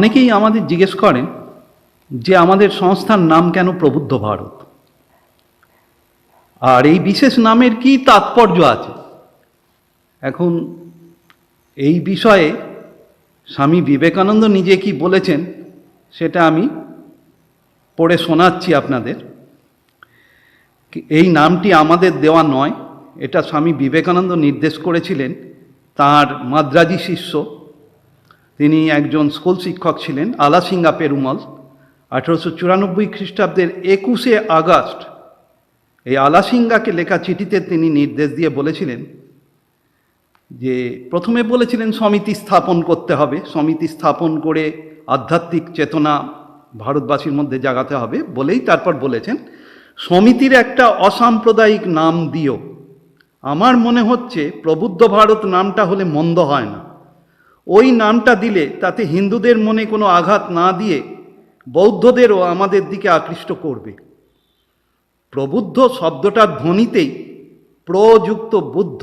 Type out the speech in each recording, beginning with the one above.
অনেকেই আমাদের জিজ্ঞেস করেন যে আমাদের সংস্থার নাম কেন প্রবুদ্ধ ভারত? আর এই বিশেষ নামের কি তাৎপর্য আছে? এখন এই বিষয়ে স্বামী বিবেকানন্দ নিজে কি বলেছেন সেটা আমি পড়ে শোনাচ্ছি আপনাদের। এই নামটি আমাদের দেওয়া নয়, এটা স্বামী বিবেকানন্দ নির্দেশ করেছিলেন, তার মাদ্রাজি শিষ্য তিনি একজন স্কুল শিক্ষক ছিলেন, আলাসিঙ্গা পেরুমল। আঠেরোশো চুরানব্বই খ্রিস্টাব্দের একুশে আগস্ট এই আলাসিঙ্গাকে লেখা চিঠিতে তিনি নির্দেশ দিয়ে বলেছিলেন যে, প্রথমে বলেছিলেন সমিতি স্থাপন করতে হবে। সমিতি স্থাপন করে আধ্যাত্মিক চেতনা ভারতবাসীর মধ্যে জাগাতে হবে বলেই তারপর বলেছেন, সমিতির একটা অসাম্প্রদায়িক নাম দিও। আমার মনে হচ্ছে প্রবুদ্ধ ভারত নামটা হলে মন্দ হয় না। ওই নামটা দিলে তাতে হিন্দুদের মনে কোনো আঘাত না দিয়ে বৌদ্ধদেরও আমাদের দিকে আকৃষ্ট করবে। প্রবুদ্ধ শব্দটার ধ্বনিতেই প্রযুক্ত বুদ্ধ,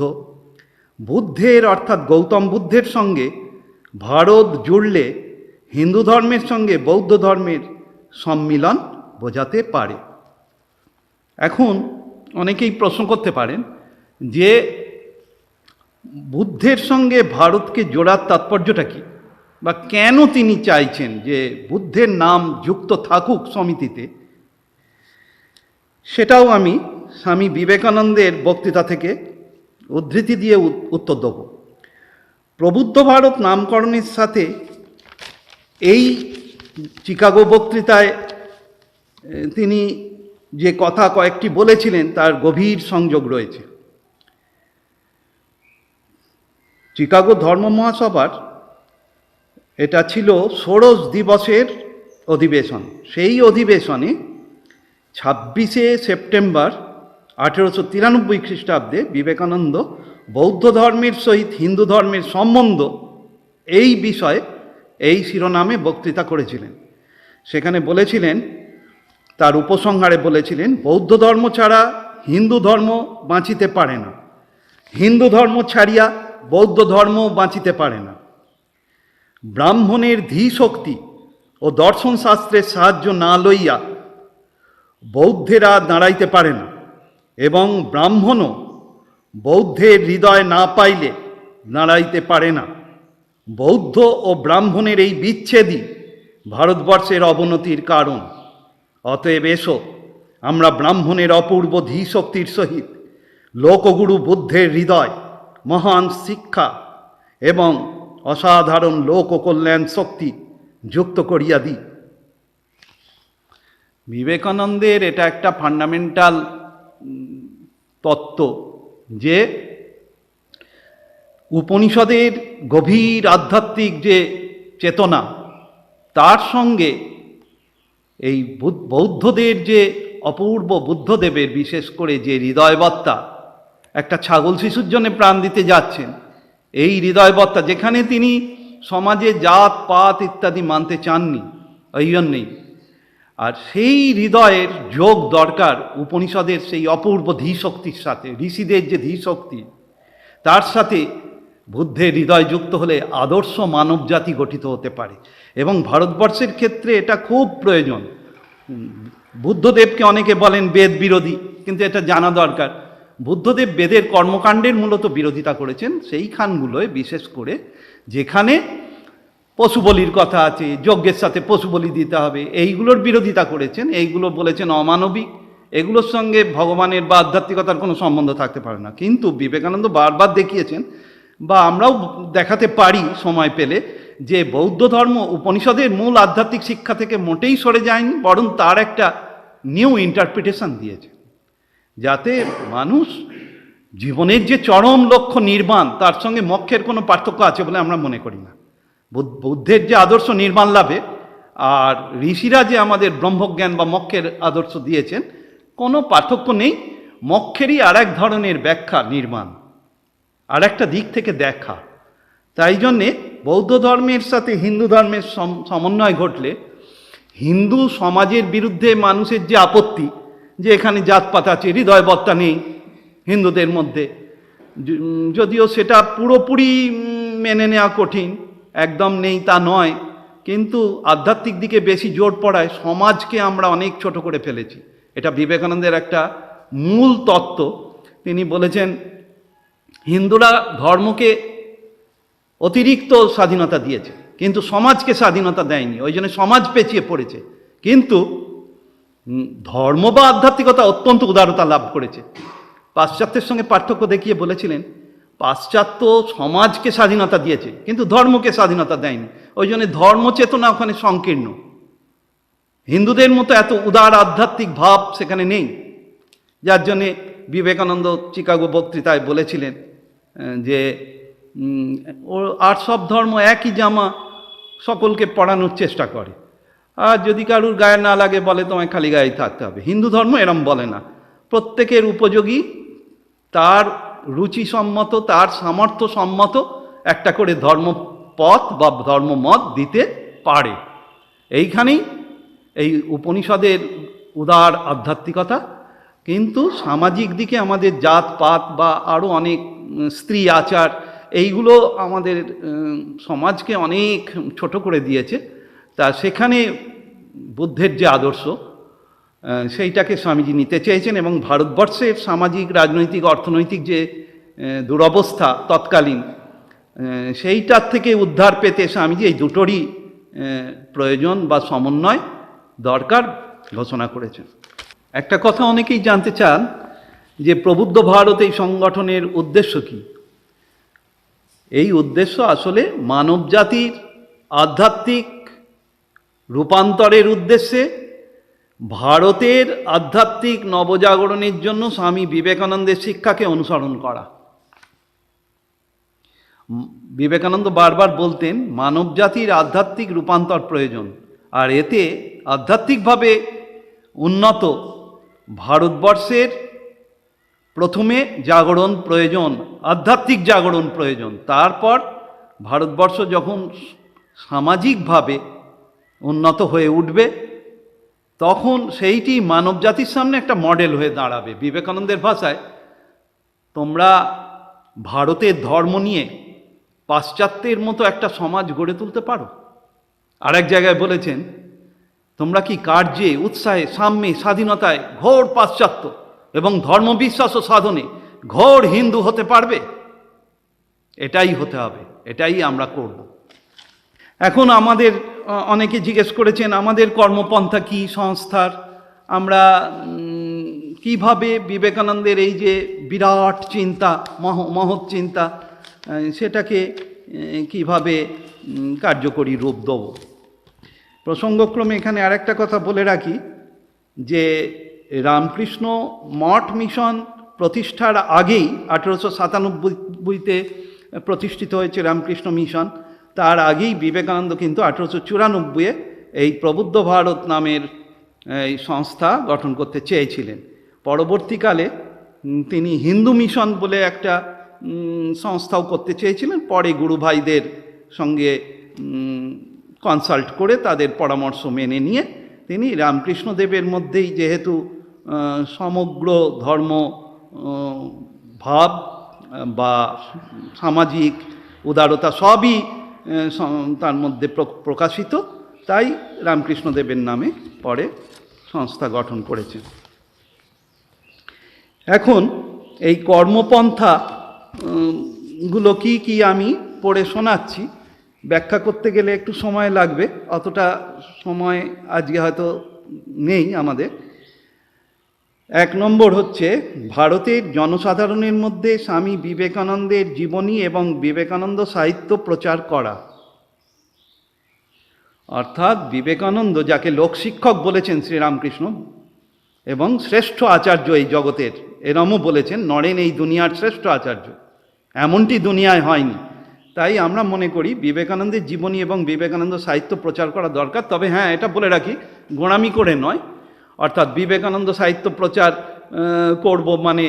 বুদ্ধের অর্থাৎ গৌতম বুদ্ধের সঙ্গে ভারত জুড়লে হিন্দু ধর্মের সঙ্গে বৌদ্ধ ধর্মের সম্মিলন বোঝাতে পারে। এখন অনেকেই প্রশ্ন করতে পারেন যে বুদ্ধের সঙ্গে ভারতকে জোড়ার তাৎপর্যটা কি? বা কেন তিনি চাইছেন যে বুদ্ধের নাম যুক্ত থাকুক সমিতিতে? সেটাও আমি স্বামী বিবেকানন্দের বক্তৃতা থেকে উদ্ধৃতি দিয়ে উত্তর দেব। প্রবুদ্ধ ভারত নামকরণের সাথে এই চিকাগো বক্তৃতায় তিনি যে কথা কয়েকটি বলেছিলেন, তার গভীর সংযোগ রয়েছে। চিকাগো ধর্ম মহাসভার এটা ছিল ষোড়শ দিবসের অধিবেশন। সেই অধিবেশনে ছাব্বিশে সেপ্টেম্বর আঠেরোশো তিরানব্বই খ্রিস্টাব্দে বিবেকানন্দ বৌদ্ধ ধর্মের সহিত হিন্দু ধর্মের সম্বন্ধ এই বিষয়ে এই শিরোনামে বক্তৃতা করেছিলেন। সেখানে বলেছিলেন, তার উপসংহারে বলেছিলেন, বৌদ্ধ ধর্ম ছাড়া হিন্দু ধর্ম বাঁচিতে পারে না। হিন্দু ধর্ম ছাড়িয়া বৌদ্ধ ধর্ম বাঁচিতে পারে না। ব্রাহ্মণের ধী শক্তি ও দর্শন শাস্ত্রের সাহায্য না লইয়া বৌদ্ধেরা দাঁড়াইতে পারে না এবং ব্রাহ্মণও বৌদ্ধের হৃদয় না পাইলে দাঁড়াইতে পারে না। বৌদ্ধ ও ব্রাহ্মণের এই বিচ্ছেদই ভারতবর্ষের অবনতির কারণ। অতএব এসো, আমরা ব্রাহ্মণের অপূর্ব ধী শক্তির সহিত লোকগুরু বুদ্ধের হৃদয় মহান শিক্ষা এবং অসাধারণ লোক কল্যাণ শক্তি যুক্ত করিয়া দিই বিবেকানন্দের এটা একটা ফান্ডামেন্টাল তত্ত্ব যে উপনিষদের গভীর আধ্যাত্মিক যে চেতনা, তার সঙ্গে এই বৌদ্ধদের যে অপূর্ব বুদ্ধদেবের বিশেষ করে যে হৃদয়বত্তা একটা ছাগল শিশুর জন্য প্রাণ দিতে যাচ্ছেন। এই হৃদয়বত্তা যেখানে তিনি সমাজে জাত, পাত ইত্যাদি মানতে চাননি ওই জন্যেই। আর সেই হৃদয়ের যোগ দরকার উপনিষদের সেই অপূর্ব ধীশক্তির সাথে, ঋষিদের যে ধীশক্তি, তার সাথে বুদ্ধের হৃদয় যুক্ত হলে আদর্শ মানবজাতি গঠিত হতে পারে। এবং ভারতবর্ষের ক্ষেত্রে এটা খুব প্রয়োজন। বুদ্ধদেবকে অনেকে বলেন বেদ বিরোধী কিন্তু এটা জানা দরকার। বুদ্ধদেব বেদের কর্মকাণ্ডের মূলত বিরোধিতা করেছেন সেইখানগুলোয় বিশেষ করে যেখানে পশু বলির কথা আছে, যজ্ঞের সাথে পশু বলি দিতে হবে, এইগুলোর বিরোধিতা করেছেন, এইগুলো বলেছেন অমানবিক, এগুলোর সঙ্গে ভগবানের বা আধ্যাত্মিকতার কোনো সম্বন্ধ থাকতে পারে না। কিন্তু বিবেকানন্দ বারবার দেখিয়েছেন, বা আমরাও দেখাতে পারি সময় পেলে, যে বৌদ্ধ ধর্ম উপনিষদের মূল আধ্যাত্মিক শিক্ষা থেকে মোটেই সরে যায়নি, বরং তার একটা নিউ ইন্টারপ্রিটেশন দিয়েছে। যাতে মানুষ জীবনের যে চরম লক্ষ্য নির্মাণ, তার সঙ্গে মক্ষের কোনো পার্থক্য আছে বলে আমরা মনে করি না। বুদ্ধ- বুদ্ধের যে আদর্শ নির্মাণ লাভে আর ঋষিরা যে আমাদের ব্রহ্মজ্ঞান বা মক্ষের আদর্শ দিয়েছেন, কোনো পার্থক্য নেই। মক্ষেরই আর এক ধরনের ব্যাখ্যা নির্মাণ আর একটা দিক থেকে দেখা। তাই জন্যে বৌদ্ধ ধর্মের সাথে হিন্দু ধর্মের সম- সমন্বয় ঘটলে হিন্দু সমাজের বিরুদ্ধে মানুষের যে আপত্তি যে এখানে জাতপাত আছে হৃদয়বত্তা নেই হিন্দুদের মধ্যে। যদিও সেটা পুরোপুরি মেনে নেওয়া কঠিন, একদম নেই তা নয়। কিন্তু আধ্যাত্মিক দিকে বেশি জোর পড়ায় সমাজকে আমরা অনেক ছোট করে ফেলেছি। এটা বিবেকানন্দের একটা মূল তত্ত্ব। তিনি বলেছেন, হিন্দুরা ধর্মকে অতিরিক্ত স্বাধীনতা দিয়েছে, কিন্তু সমাজকে স্বাধীনতা দেয়নি, ওই জন্য সমাজ পেঁচিয়ে পড়েছে। কিন্তু ধর্ম বা আধ্যাত্মিকতা অত্যন্ত উদারতা লাভ করেছে। পাশ্চাত্যের সঙ্গে পার্থক্য দেখিয়ে বলেছিলেন, পাশ্চাত্য সমাজকে স্বাধীনতা দিয়েছে, কিন্তু ধর্মকে স্বাধীনতা দেয়নি। ওই জন্য ধর্ম চেতনা ওখানে সংকীর্ণ। হিন্দুদের মতো এত উদার আধ্যাত্মিক ভাব সেখানে নেই। যার জন্যে বিবেকানন্দ চিকাগো বক্তৃতায় বলেছিলেন যে ও আর সব ধর্ম একই জামা সকলকে পড়ানোর চেষ্টা করে। আর যদি কারুর গায়ে না লাগে বলে তোমায় খালি গায়ে থাকতে হবে। হিন্দু ধর্ম এরম বলে না। প্রত্যেকের উপযোগী, তার রুচিসম্মত, তার সামর্থ্য সম্মত একটা করে ধর্মপথ বা ধর্মমত দিতে পারে। এইখানেই এই উপনিষদের উদার আধ্যাত্মিকতা। কিন্তু সামাজিক দিকে আমাদের জাত পাত বা আরও অনেক স্ত্রী আচার, এইগুলো আমাদের সমাজকে অনেক ছোট করে দিয়েছে। তা সেখানে বুদ্ধের যে আদর্শ সেইটাকে স্বামীজি নিতে চেয়েছেন এবং ভারতবর্ষের সামাজিক, রাজনৈতিক, অর্থনৈতিক যে দুরবস্থা তৎকালীন সেইটার থেকে উদ্ধার পেতে স্বামীজি এই দুটোরই প্রয়োজন বা সমন্বয় দরকার ঘোষণা করেছেন। একটা কথা অনেকেই জানতে চান যে প্রবুদ্ধ ভারত এই সংগঠনের উদ্দেশ্য কী? এই উদ্দেশ্য আসলে মানব জাতির আধ্যাত্মিক রূপান্তরের উদ্দেশ্যে ভারতের আধ্যাত্মিক নবজাগরণের জন্য স্বামী বিবেকানন্দের শিক্ষাকে অনুসরণ করা। বিবেকানন্দ বারবার বলতেন মানব জাতির আধ্যাত্মিক রূপান্তর প্রয়োজন, আর এতে আধ্যাত্মিকভাবে উন্নত ভারতবর্ষের প্রথমে জাগরণ প্রয়োজন, আধ্যাত্মিক জাগরণ প্রয়োজন। তারপর ভারতবর্ষ যখন সামাজিকভাবে উন্নত হয়ে উঠবে, তখন সেইটি মানব জাতির সামনে একটা মডেল হয়ে দাঁড়াবে। বিবেকানন্দের ভাষায়, তোমরা ভারতের ধর্ম নিয়ে পাশ্চাত্যের মতো একটা সমাজ গড়ে তুলতে পারো। আর এক জায়গায় বলেছেন, তোমরা কি কার্যে, উৎসাহে, সাম্যে, স্বাধীনতায় ঘোর পাশ্চাত্য এবং ধর্মবিশ্বাস ও সাধনে ঘোর হিন্দু হতে পারবে? এটাই হতে হবে, এটাই আমরা করব। এখন আমাদের অনেকে জিজ্ঞেস করেছেন, আমাদের কর্মপন্থা কি সংস্থার? আমরা কীভাবে বিবেকানন্দের এই যে বিরাট চিন্তা, মহ, মহৎ চিন্তা সেটাকে কীভাবে কার্যকরী রূপ দেব? প্রসঙ্গক্রমে এখানে আরেকটা কথা বলে রাখি, যে রামকৃষ্ণ মঠ মিশন প্রতিষ্ঠার আগেই আঠেরোশো সাতানব্বইতে প্রতিষ্ঠিত হয়েছে রামকৃষ্ণ মিশন। তার আগেই বিবেকানন্দ কিন্তু আঠেরোশো চুরানব্বইয়ে এই প্রবুদ্ধ ভারত নামের এই সংস্থা গঠন করতে চেয়েছিলেন। পরবর্তীকালে তিনি হিন্দু মিশন বলে একটা সংস্থাও করতে চেয়েছিলেন। পরে গুরু ভাইদের সঙ্গে কনসাল্ট করে তাদের পরামর্শ মেনে নিয়ে তিনি রামকৃষ্ণদেবের মধ্যেই যেহেতু সমগ্র ধর্ম ভাব বা সামাজিক উদারতা সবই তার মধ্যে প্র- প্রকাশিত। তাই রামকৃষ্ণদেবের নামে পরে সংস্থা গঠন করেছেন এখন এই কর্মপন্থা, গুলো কি কি আমি পড়ে শোনাচ্ছি। ব্যাখ্যা করতে গেলে একটু সময় লাগবে। অতটা সময় আজকে হয়তো নেই আমাদের। এক নম্বর হচ্ছে, ভারতের জনসাধারণের মধ্যে স্বামী বিবেকানন্দের জীবনী এবং বিবেকানন্দ সাহিত্য প্রচার করা। অর্থাৎ বিবেকানন্দ যাকে লোকশিক্ষক বলেছেন শ্রীরামকৃষ্ণ এবং শ্রেষ্ঠ আচার্য এই জগতের, এরমও বলেছেন, নরেন এই দুনিয়ার শ্রেষ্ঠ আচার্য। এমনটি দুনিয়ায় হয়নি। তাই আমরা মনে করি বিবেকানন্দের জীবনী এবং বিবেকানন্দ সাহিত্য প্রচার করা দরকার। তবে হ্যাঁ এটা বলে রাখি, গোড়ামি করে নয়। অর্থাৎ বিবেকানন্দ সাহিত্য প্রচার করব মানে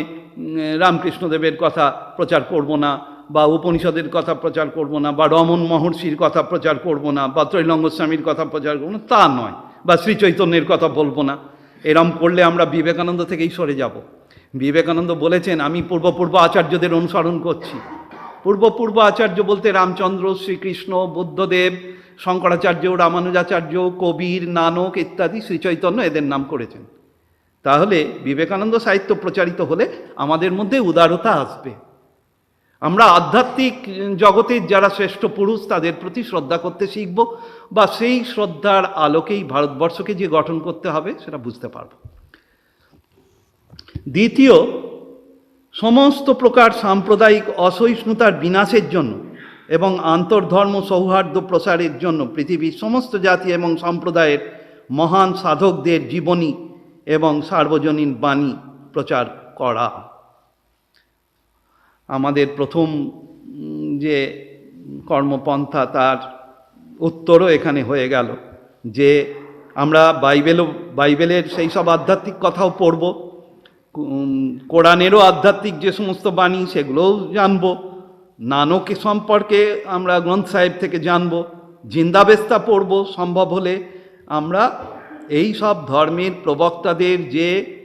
রামকৃষ্ণদেবের কথা প্রচার করব না, বা উপনিষদের কথা প্রচার করব না, বা রমন মহর্ষির কথা প্রচার করব না, বা ত্রৈলঙ্গ স্বামীর কথা প্রচার করব না, তা নয়, বা শ্রী চৈতন্যের কথা বলব না। এরম করলে আমরা বিবেকানন্দ থেকেই সরে যাব। বিবেকানন্দ বলেছেন, আমি পূর্বপূর্ব আচার্যদের অনুসরণ করছি। পূর্ব পূর্ব আচার্য বলতে রামচন্দ্র, শ্রীকৃষ্ণ, বুদ্ধদেব শঙ্করাচার্য, রামানুজাচার্য, কবির, নানক ইত্যাদি শ্রীচৈতন্য এদের নাম করেছেন। তাহলে বিবেকানন্দ সাহিত্য প্রচারিত হলে আমাদের মধ্যে উদারতা আসবে। আমরা আধ্যাত্মিক জগতের যারা শ্রেষ্ঠ পুরুষ, তাদের প্রতি শ্রদ্ধা করতে শিখব বা সেই শ্রদ্ধার আলোকেই ভারতবর্ষকে যে গঠন করতে হবে সেটা বুঝতে পারব। দ্বিতীয়, সমস্ত প্রকার সাম্প্রদায়িক অসহিষ্ণুতার বিনাশের জন্য এবং আন্তর্ধর্ম সৌহার্দ্য প্রসারের জন্য পৃথিবীর সমস্ত জাতি এবং সম্প্রদায়ের মহান সাধকদের জীবনী এবং সার্বজনীন বাণী প্রচার করা। আমাদের প্রথম যে কর্মপন্থা তার উত্তরও এখানে হয়ে গেল, যে আমরা বাইবেলও, বাইবেলের সেই সব আধ্যাত্মিক কথাও পড়ব কোরআনেরও আধ্যাত্মিক যে সমস্ত বাণী সেগুলোও জানব। নানক সম্পর্কে আমরা গ্রন্থ সাহেব থেকে জানব? জিন্দাবেস্তা পড়ব, সম্ভব হলে। আমরা এই সব ধর্মের প্রবক্তাদের যে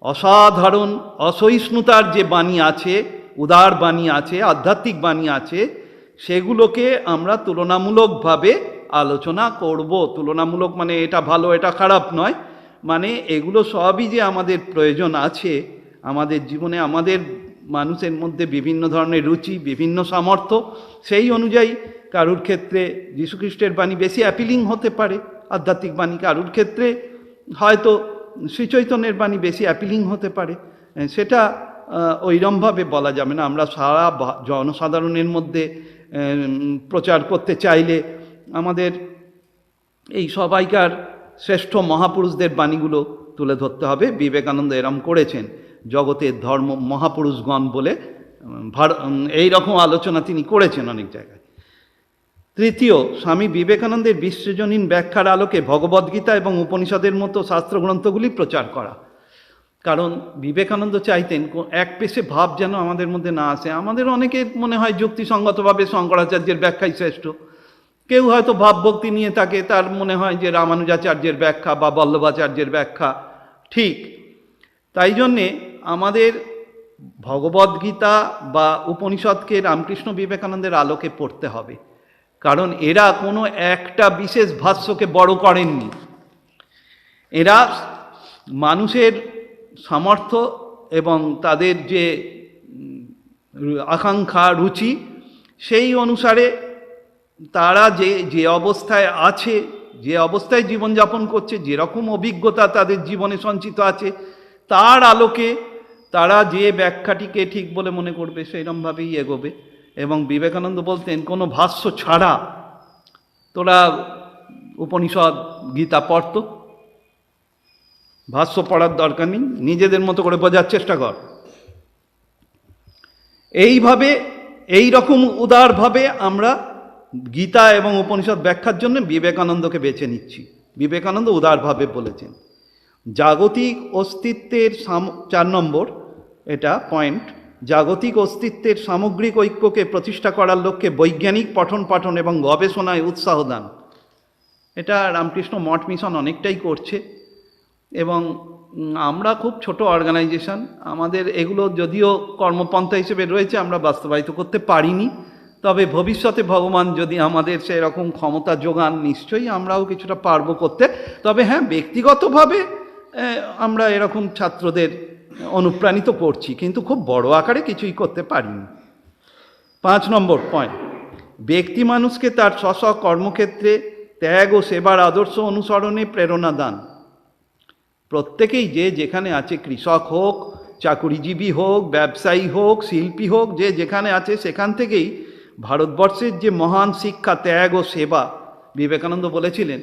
অসাধারণ, অসহিষ্ণুতার যে বাণী আছে, উদার বাণী আছে, আধ্যাত্মিক বাণী আছে, সেগুলোকে আমরা তুলনামূলকভাবে আলোচনা করব। তুলনামূলক মানে এটা ভালো, এটা খারাপ নয়। মানে এগুলো সবই যে আমাদের প্রয়োজন আছে, আমাদের জীবনে, আমাদের মানুষের মধ্যে বিভিন্ন ধরনের রুচি, বিভিন্ন সামর্থ্য, সেই অনুযায়ী কারুর ক্ষেত্রে যীশুখ্রিস্টের বাণী বেশি অ্যাপিলিং হতে পারে। আধ্যাত্মিক বাণী কারুর ক্ষেত্রে হয়তো শ্রীচৈতন্যের বাণী বেশি অ্যাপিলিং হতে পারে। সেটা ওইরমভাবে বলা যাবে না। আমরা সারা জনসাধারণের মধ্যে প্রচার করতে চাইলে আমাদের এই সবাইকার শ্রেষ্ঠ মহাপুরুষদের বাণীগুলো তুলে ধরতে হবে। বিবেকানন্দ এরম করেছেন। জগতের ধর্ম মহাপুরুষগণ বলে এই রকম আলোচনা তিনি করেছেন অনেক জায়গায়। তৃতীয়, স্বামী বিবেকানন্দের বিশ্বজনীন ব্যাখ্যার আলোকে ভগবদ্গীতা এবং উপনিষদের মতো শাস্ত্রগ্রন্থগুলি প্রচার করা। কারণ বিবেকানন্দ চাইতেন এক পেশে ভাব যেন আমাদের মধ্যে না আসে। আমাদের অনেকের মনে হয় যুক্তিসঙ্গতভাবে শঙ্করাচার্যের ব্যাখ্যাই শ্রেষ্ঠ। কেউ হয়তো ভাবভক্তি নিয়ে থাকে, তার মনে হয় যে রামানুজাচার্যের ব্যাখ্যা বা বল্লভাচার্যের ব্যাখ্যা ঠিক। তাই জন্যে আমাদের ভগবদ্গীতা বা উপনিষদকে রামকৃষ্ণ বিবেকানন্দের আলোকে পড়তে হবে। কারণ এরা কোনো একটা বিশেষ ভাষ্যকে বড় করেননি। এরা মানুষের সামর্থ্য এবং তাদের যে আকাঙ্ক্ষা, রুচি, সেই অনুসারে তারা যে যে অবস্থায় আছে, যে অবস্থায় জীবনযাপন করছে, যেরকম অভিজ্ঞতা তাদের জীবনে সঞ্চিত আছে, তার আলোকে তারা যে ব্যাখ্যাটিকে ঠিক বলে মনে করবে সেইরমভাবেই এগোবে। এবং বিবেকানন্দ বলতেন, কোনো ভাষ্য ছাড়া তোরা উপনিষদ, গীতা পড়ত। ভাষ্য পড়ার দরকার নেই, নিজেদের মতো করে বোঝার চেষ্টা কর। এইভাবে এই রকম উদারভাবে আমরা গীতা এবং উপনিষদ ব্যাখ্যার জন্য বিবেকানন্দকে বেছে নিচ্ছি। বিবেকানন্দ উদারভাবে বলেছেন, জাগতিক অস্তিত্বের সাম- চার নম্বর এটা পয়েন্ট জাগতিক অস্তিত্বের সামগ্রিক ঐক্যকে প্রতিষ্ঠা করার লক্ষ্যে বৈজ্ঞানিক পঠন পাঠন এবং গবেষণায় উৎসাহ দান। এটা রামকৃষ্ণ মঠ মিশন অনেকটাই করছে এবং আমরা খুব ছোট অর্গানাইজেশন আমাদের এগুলো যদিও কর্মপন্থা হিসেবে রয়েছে, আমরা বাস্তবায়িত করতে পারিনি। তবে ভবিষ্যতে ভগবান যদি আমাদের সেরকম ক্ষমতা যোগান, নিশ্চয়ই আমরাও কিছুটা পারব করতে। তবে হ্যাঁ ব্যক্তিগতভাবে আমরা এরকম ছাত্রদের অনুপ্রাণিত করছি, কিন্তু খুব বড় আকারে কিছুই করতে পারিনি। পাঁচ নম্বর পয়েন্ট ব্যক্তি মানুষকে তার স্ব কর্মক্ষেত্রে ত্যাগ ও সেবার আদর্শ অনুসরণে প্রেরণা দান। প্রত্যেকেই যে যেখানে আছে কৃষক হোক, চাকুরিজীবী হোক, ব্যবসায়ী হোক, শিল্পী হোক, যে যেখানে আছে সেখান থেকেই ভারতবর্ষের যে মহান শিক্ষা, ত্যাগ ও সেবা, বিবেকানন্দ বলেছিলেন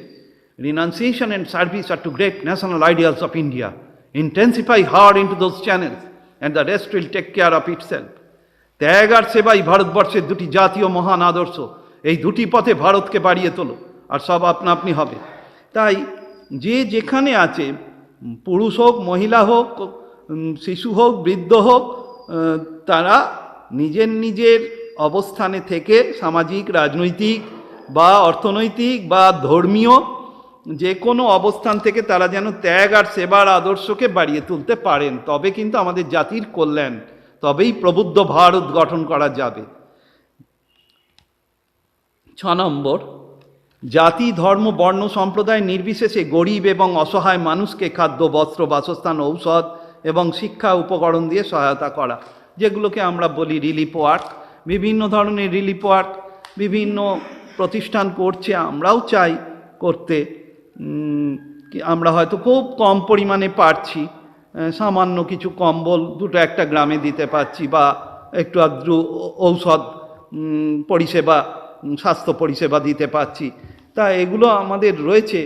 renunciation and service R two great national ideals of India hard into those channels and the rest will take care of itself ত্যাগ আর সেবাই ভারতবর্ষের দুটি জাতীয় মহান আদর্শ। এই দুটি পথে ভারতকে বাড়িয়ে তোলো, আর সব আপনা আপনি হবে। তাই যে যেখানে আছে, পুরুষ হোক, মহিলা হোক শিশু হোক, বৃদ্ধ হোক তারা নিজের নিজের অবস্থানে থেকে সামাজিক, রাজনৈতিক বা অর্থনৈতিক বা ধর্মীয় যে কোনো অবস্থান থেকে তারা যেন ত্যাগ আর সেবার আদর্শকে বাড়িয়ে তুলতে পারেন, তবে কিন্তু আমাদের জাতির কল্যাণ, তবেই প্রবুদ্ধ ভারত গঠন করা যাবে। ছ নম্বর, জাতি, ধর্ম, বর্ণ, সম্প্রদায় নির্বিশেষে গরিব এবং অসহায় মানুষকে খাদ্য, বস্ত্র, বাসস্থান, ঔষধ এবং শিক্ষা উপকরণ দিয়ে সহায়তা করা, যেগুলোকে আমরা বলি রিলিফ ওয়ার্ক। বিভিন্ন ধরনের রিলিফ ওয়ার্ক, বিভিন্ন প্রতিষ্ঠান করছে, আমরাও চাই করতে। আমরা হয়তো খুব কম পরিমাণে পারছি সামান্য কিছু কম্বল দুটো একটা গ্রামে দিতে পারছি বা একটু আদ্রু ঔষধ পরিষেবা, স্বাস্থ্য পরিষেবা দিতে পারছি। তা এগুলো আমাদের রয়েছে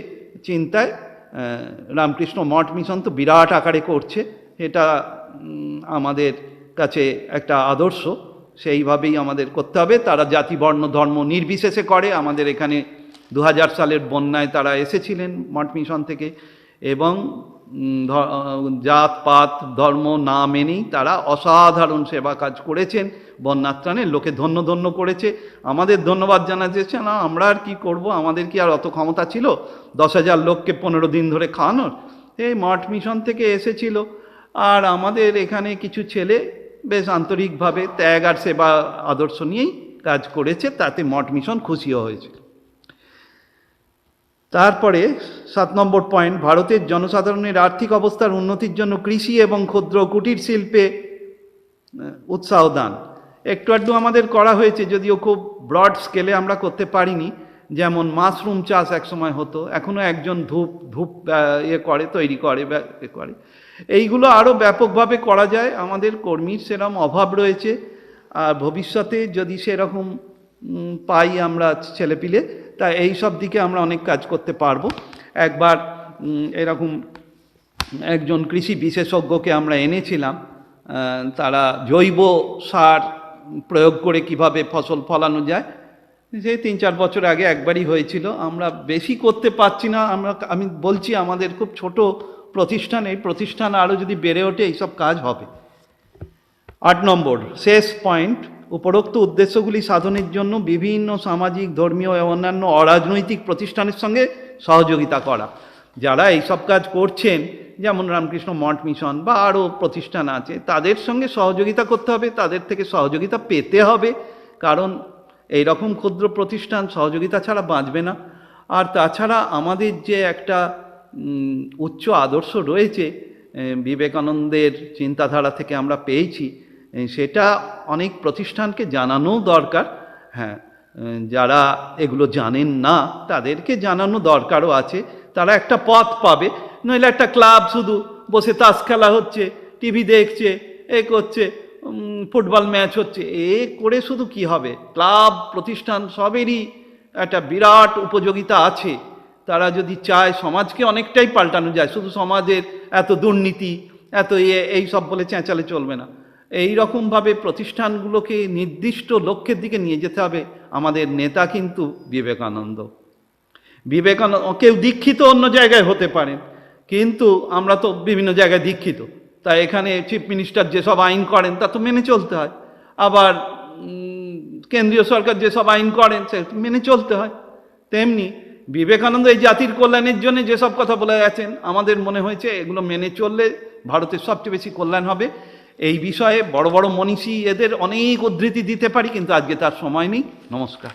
চিন্তায় রামকৃষ্ণ মঠ মিশন তো বিরাট আকারে করছে, এটা আমাদের কাছে একটা আদর্শ। সেইভাবেই আমাদের করতে হবে। তারা জাতি, বর্ণ, ধর্ম নির্বিশেষে করে, আমাদের এখানে দু হাজার সালের বন্যায় তারা এসেছিলেন মঠ মিশন থেকে এবং জাত, পাত, ধর্ম না মেনেই তারা অসাধারণ সেবা কাজ করেছেন। বন্যাত্রাণে লোকে ধন্য ধন্য করেছে। আমাদের ধন্যবাদ জানাচ্ছে না, আমরা আর কি করব? আমাদের কি আর অত ক্ষমতা ছিল? দশ হাজার লোককে পনেরো দিন ধরে খাওয়ানোর? এই মঠ মিশন থেকে এসেছিল। আর আমাদের এখানে কিছু ছেলে বেশ আন্তরিকভাবে ত্যাগ আর সেবা আদর্শ নিয়েই কাজ করেছে, তাতে মঠ মিশন খুশিও হয়েছে। তারপরে সাত নম্বর পয়েন্ট, ভারতের জনসাধারণের আর্থিক অবস্থার উন্নতির জন্য কৃষি এবং ক্ষুদ্র কুটির শিল্পে উৎসাহ দান। একটু আধটু আমাদের করা হয়েছে, যদিও খুব ব্রড স্কেলে আমরা করতে পারিনি। যেমন মাশরুম চাষ একসময় হতো এখনও একজন ধূপ ধূপ ইয়ে করে, তৈরি করে এ করে। এইগুলো আরও ব্যাপকভাবে করা যায়। আমাদের কর্মীর সেরকম অভাব রয়েছে। আর ভবিষ্যতে যদি সেরকম পাই আমরা ছেলেপিলে তা এই সব দিকে আমরা অনেক কাজ করতে পারব। একবার এরকম একজন কৃষি বিশেষজ্ঞকে আমরা এনেছিলাম তারা জৈব সার প্রয়োগ করে কীভাবে ফসল ফলানো যায় যে তিন চার বছর আগে একবারই হয়েছিল। আমরা বেশি করতে পারছি না, আমরা, আমি বলছি আমাদের খুব ছোট প্রতিষ্ঠান, এই প্রতিষ্ঠান আরও যদি বেড়ে ওঠে, এইসব কাজ হবে। আট নম্বর, শেষ পয়েন্ট উপরোক্ত উদ্দেশ্যগুলি সাধনের জন্য বিভিন্ন সামাজিক, ধর্মীয় অন্যান্য অরাজনৈতিক প্রতিষ্ঠানের সঙ্গে সহযোগিতা করা। যারা এইসব কাজ করছেন, যেমন রামকৃষ্ণ মঠ মিশন বা আরও প্রতিষ্ঠান আছে, তাদের সঙ্গে সহযোগিতা করতে হবে, তাদের থেকে সহযোগিতা পেতে হবে। কারণ এই রকম ক্ষুদ্র প্রতিষ্ঠান সহযোগিতা ছাড়া বাঁচবে না। আর তাছাড়া আমাদের যে একটা উচ্চ আদর্শ রয়েছে বিবেকানন্দের চিন্তাধারা থেকে আমরা পেয়েছি সেটা অনেক প্রতিষ্ঠানকে জানানোও দরকার। হ্যাঁ যারা এগুলো জানেন না, তাদেরকে জানানো দরকারও আছে। তারা একটা পথ পাবে। নইলে একটা ক্লাব শুধু বসে তাস খেলা হচ্ছে, টিভি দেখছে, এ করছে ফুটবল ম্যাচ হচ্ছে। এ করে শুধু কি হবে? ক্লাব, প্রতিষ্ঠান সবেরই একটা বিরাট উপযোগিতা আছে। তারা যদি চায় সমাজকে অনেকটাই পাল্টানো যায়। শুধু সমাজের এত দুর্নীতি, এত ইয়ে এই সব বলে চেঁচালে চলবে না। এই রকমভাবে প্রতিষ্ঠানগুলোকে নির্দিষ্ট লক্ষ্যের দিকে নিয়ে যেতে হবে। আমাদের নেতা কিন্তু বিবেকানন্দ। বিবেকানন্দ, কেউ দীক্ষিত অন্য জায়গায় হতে পারেন, কিন্তু আমরা তো বিভিন্ন জায়গায় দীক্ষিত। তাই এখানে চিফ মিনিস্টার যেসব আইন করেন, তা তো মেনে চলতে হয়। আবার কেন্দ্রীয় সরকার যেসব আইন করেন, সে মেনে চলতে হয়। তেমনি বিবেকানন্দ এই জাতির কল্যাণের জন্য যেসব কথা বলে গেছেন, আমাদের মনে হয়েছে এগুলো মেনে চললে ভারতের সবচেয়ে বেশি কল্যাণ হবে। এই বিষয়ে বড় বড় মনীষী এদের অনেক উদ্ধৃতি দিতে পারি, কিন্তু আজকে তার সময় নেই। নমস্কার।